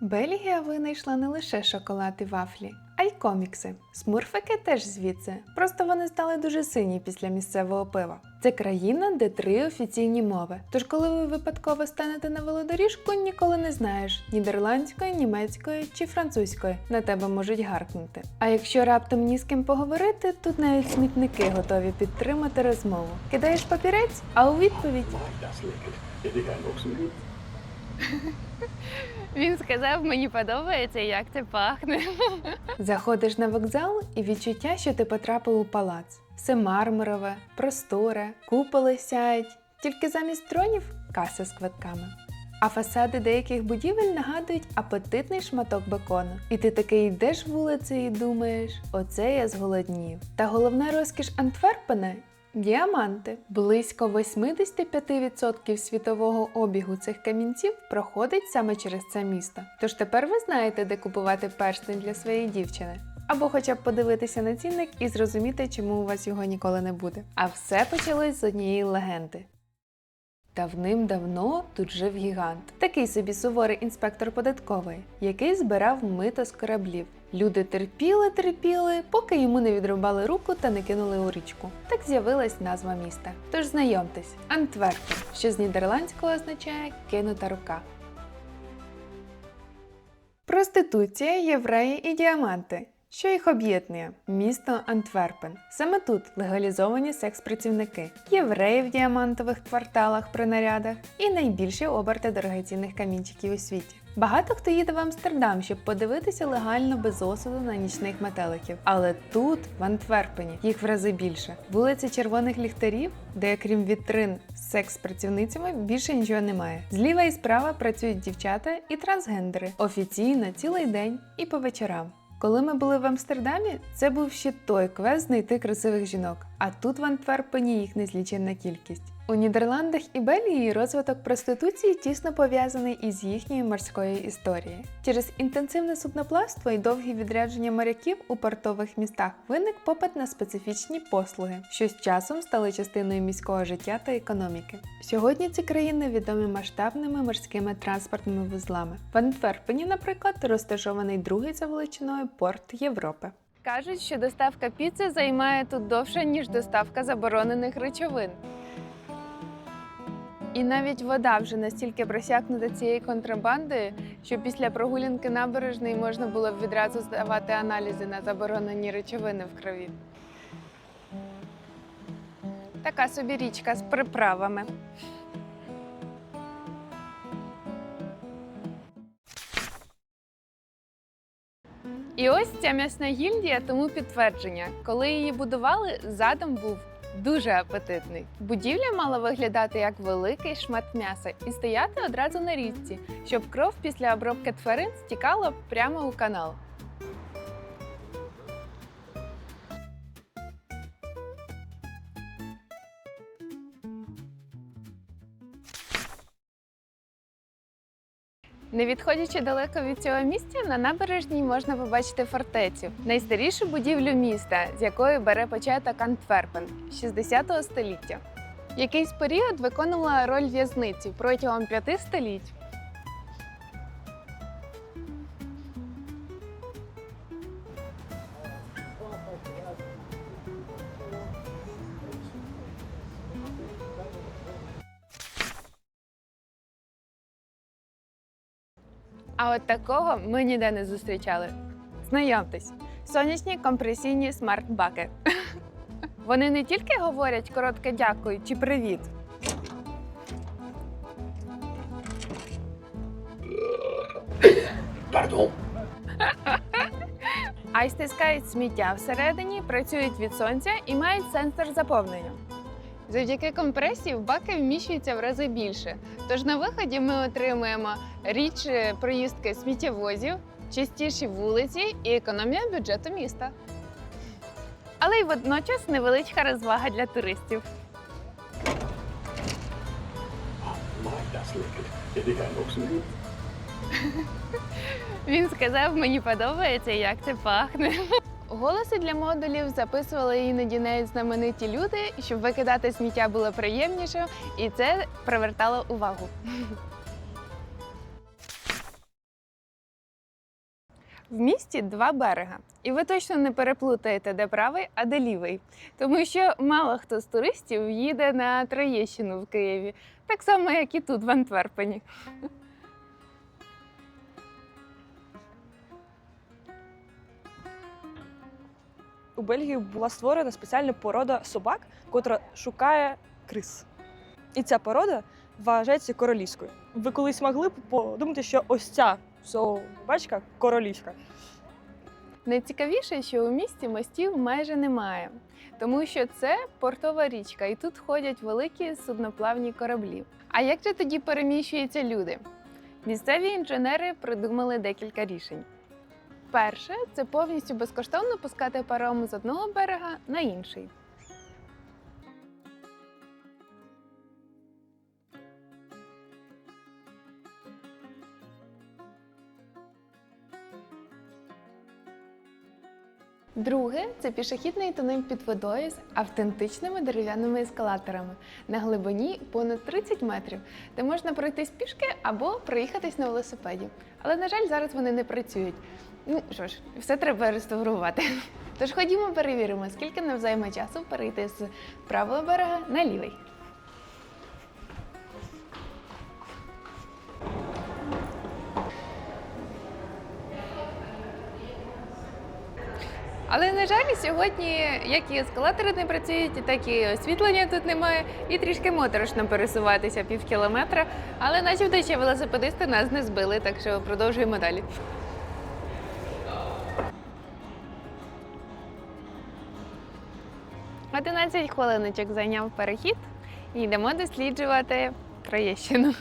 Бельгія винайшла не лише шоколад і вафлі, а й комікси. Смурфики теж звідси. Просто вони стали дуже сині після місцевого пива. Це країна, де три офіційні мови. Тож, коли ви випадково станете на велодоріжку, ніколи не знаєш нідерландської, німецької чи французької. На тебе можуть гаркнути. А якщо раптом ні з ким поговорити, тут навіть смітники готові підтримати розмову. Кидаєш папірець, а у відповідь Він сказав, мені подобається, як це пахне. Заходиш на вокзал і відчуття, що ти потрапив у палац. Все мармурове, просторе, куполи сяють, тільки замість тронів каси з квитками. А фасади деяких будівель нагадують апетитний шматок бекону. І ти таки йдеш вулицею і думаєш, оце я зголоднів. Та головна розкіш Антверпена Діаманти. Близько 85% світового обігу цих камінців проходить саме через це місто. Тож тепер ви знаєте, де купувати перстень для своєї дівчини. Або хоча б подивитися на цінник і зрозуміти, чому у вас його ніколи не буде. А все почалось з однієї легенди. Давним-давно тут жив гігант, такий собі суворий інспектор податкової, який збирав мито з кораблів. Люди терпіли, терпіли, поки йому не відрубали руку та не кинули у річку. Так з'явилась назва міста. Тож знайомтесь, Антверпен, що з нідерландського означає кинута рука. Проституція, євреї і діаманти. Що їх об'єднує? Місто Антверпен. Саме тут легалізовані секс-працівники, євреї в діамантових кварталах при нарядах і найбільші оберти дорогоцінних камінчиків у світі. Багато хто їде в Амстердам, щоб подивитися легально без осуду на нічних метеликів. Але тут, в Антверпені, їх в рази більше. Вулиця червоних ліхтарів, де крім вітрин з секс-працівницями більше нічого немає. Зліва і справа працюють дівчата і трансгендери офіційно цілий день і по вечорам. Коли ми були в Амстердамі, це був ще той квест знайти красивих жінок, а тут в Антверпені їх незліченна кількість. У Нідерландах і Бельгії розвиток проституції тісно пов'язаний із їхньою морською історією. Через інтенсивне судноплавство і довгі відрядження моряків у портових містах виник попит на специфічні послуги, що з часом стали частиною міського життя та економіки. Сьогодні ці країни відомі масштабними морськими транспортними вузлами. В Антверпені, наприклад, розташований другий за величиною порт Європи. Кажуть, що доставка піци займає тут довше, ніж доставка заборонених речовин. І навіть вода вже настільки просякнута цією контрабандою, що після прогулянки набережної можна було б відразу здавати аналізи на заборонені речовини в крові. Така собі річка з приправами. І ось ця м'ясна гільдія тому підтвердження. Коли її будували, задум був дуже апетитний. Будівля мала виглядати як великий шмат м'яса і стояти одразу на річці, щоб кров після обробки тварин стікала прямо у канал. Не відходячи далеко від цього місця, на набережній можна побачити фортецю, найстарішу будівлю міста, з якої бере початок Антверпен 60 століття. Якийсь період виконувала роль в'язниці протягом п'яти століть. А от такого ми ніде не зустрічали. Знайомтесь, сонячні компресійні смарт-баки. Вони не тільки говорять коротке дякую чи привіт. Pardon. а й стискають сміття всередині, працюють від сонця і мають сенсор заповнення. Завдяки компресії в баки вміщується в рази більше. Тож на виході ми отримуємо рідші проїздки сміттєвозів, чистіші вулиці і економія бюджету міста. Але й водночас невеличка розвага для туристів. Він сказав, мені подобається, як це пахне. Голоси для модулів записували іноді навіть знамениті люди, щоб викидати сміття було приємніше, і це привертало увагу. В місті два берега, і ви точно не переплутаєте, де правий, а де лівий. Тому що мало хто з туристів їде на Троєщину в Києві, так само, як і тут, в Антверпені. У Бельгії була створена спеціальна порода собак, котра шукає крис. І ця порода вважається королівською. Ви колись могли б подумати, що ось ця собачка королівська. Найцікавіше, що у місті мостів майже немає, тому що це портова річка, і тут ходять великі судноплавні кораблі. А як же тоді переміщуються люди? Місцеві інженери придумали декілька рішень. Перше це повністю безкоштовно пускати паром з одного берега на інший. Друге це пішохідний тунель під водою з автентичними дерев'яними ескалаторами на глибині понад 30 метрів, де можна пройтись пішки або проїхатись на велосипеді. Але, на жаль, зараз вони не працюють. Ну що ж, все треба реставрувати. Тож ходімо перевіримо, скільки нам займе часу перейти з правого берега на лівий. Але на жаль, сьогодні як і ескалатори не працюють, так і освітлення тут немає, і трішки моторошно пересуватися пів кілометра. Але начебто ще велосипедисти нас не збили, так що продовжуємо далі. Одинадцять хвилиночок зайняв перехід і йдемо досліджувати Троєщину.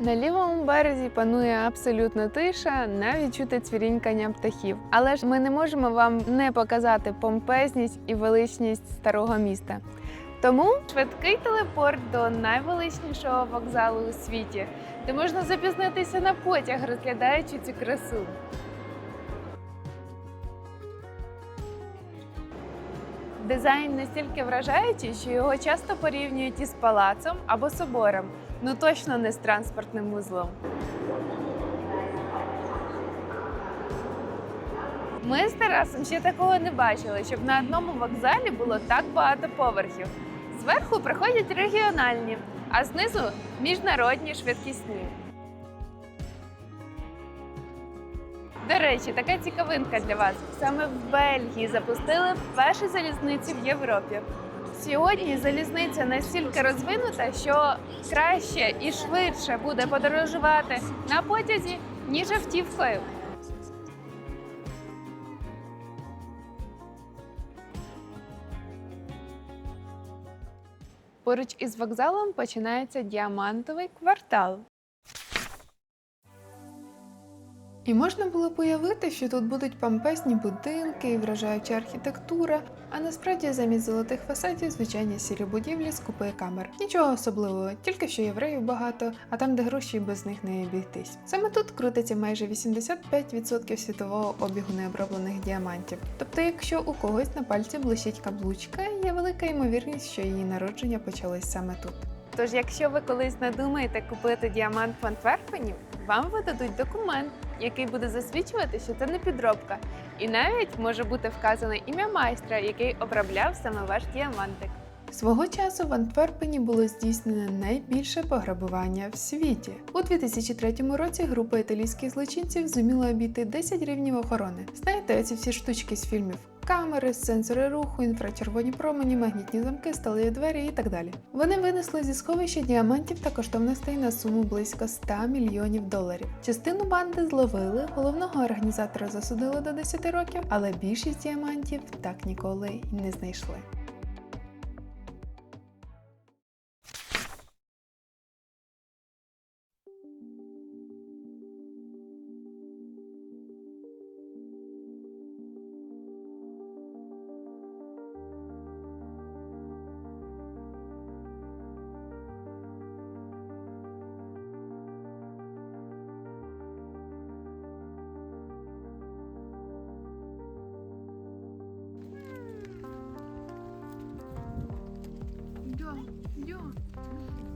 На лівому березі панує абсолютна тиша, навіть чути цвірінькання птахів. Але ж ми не можемо вам не показати помпезність і величність старого міста. Тому швидкий телепорт до найвеличнішого вокзалу у світі, де можна запізнитися на потяг, розглядаючи цю красу. Дизайн настільки вражаючий, що його часто порівнюють із палацом або собором, ну точно не з транспортним вузлом. Ми з Тарасом ще такого не бачили, щоб на одному вокзалі було так багато поверхів. Зверху приходять регіональні, а знизу міжнародні швидкісні. До речі, така цікавинка для вас. Саме в Бельгії запустили першу залізницю в Європі. Сьогодні залізниця настільки розвинута, що краще і швидше буде подорожувати на потязі, ніж автівкою. Поруч із вокзалом починається діамантовий квартал. І можна було уявити, що тут будуть помпезні будинки і вражаюча архітектура, а насправді замість золотих фасадів звичайні сірі будівлі з купою камер. Нічого особливого, тільки що євреїв багато, а там, де гроші без них не обійтись. Саме тут крутиться майже 85% світового обігу необроблених діамантів. Тобто, якщо у когось на пальці блищить каблучка, є велика ймовірність, що її народження почалось саме тут. Тож, якщо ви колись надумаєте купити діамант в Антверпені, вам видадуть документ, який буде засвідчувати, що це не підробка, і навіть може бути вказане ім'я майстра, який обробляв саме ваш діамантик. Свого часу в Антверпені було здійснене найбільше пограбування в світі. У 2003 році група італійських злочинців зуміла обійти 10 рівнів охорони. Знаєте, оці всі штучки з фільмів. Камери, сенсори руху, інфрачервоні промені, магнітні замки, сталеві двері і так далі. Вони винесли зі сховища діамантів та коштовностей на суму близько 100 мільйонів доларів. Частину банди зловили, головного організатора засудили до 10 років, але більшість діамантів так ніколи й не знайшли. you.